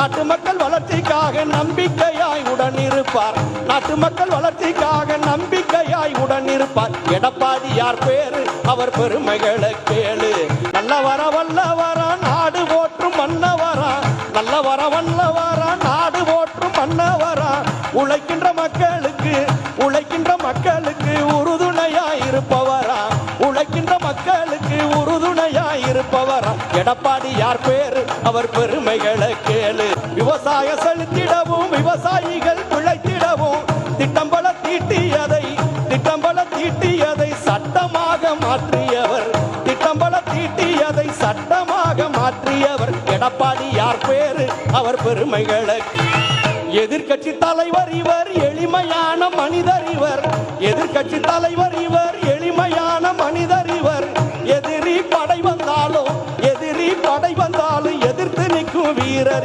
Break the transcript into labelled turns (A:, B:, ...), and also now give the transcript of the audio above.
A: நாட்டு மக்கள் வளர்ச்சிக்காக நம்பிக்கையாய் உடன் இருப்பார் நாட்டு மக்கள் வளர்ச்சிக்காக நம்பிக்கையாய் உடன் இருப்பார் எடப்பாடி யார் பேரு அவர் பெருமைகளை கேளு. நல்லவர வல்லவரா நாடு போற்றும் மன்னவரா. நல்லவர வல்லவரா நாடு போற்றும் மன்னவரா. உழைக்கின்ற மக்களுக்கு உழைக்கின்ற மக்களுக்கு உறுதுணையாய் இருப்பவரா. உழைக்கின்ற மக்களுக்கு உறுதுணையாய் இருப்பவரா. எடப்பாடி யார் பேரு அவர் பெருமைகளை கேளு. விவசாய செலுத்திடவும் விவசாயிகள் பிழைத்திடவும் திட்டம் பல தீட்டியதை திட்டம் பல தீட்டியதை சட்டமாக மாற்றியவர். திட்டம் பல தீட்டியதை சட்டமாக மாற்றியவர். எடப்பாடி யார் பேரு? அவர் பெருமைகளை எதிர்க்கட்சி தலைவர் இவர் எளிமையான மனிதர் இவர். எதிர்கட்சி தலைவர் இவர் எளிமையான மனிதர் இவர். எதிரி படை வந்தாலும் எதிரி படை வந்தாலும் எதிர்த்து நிற்கும் வீரர்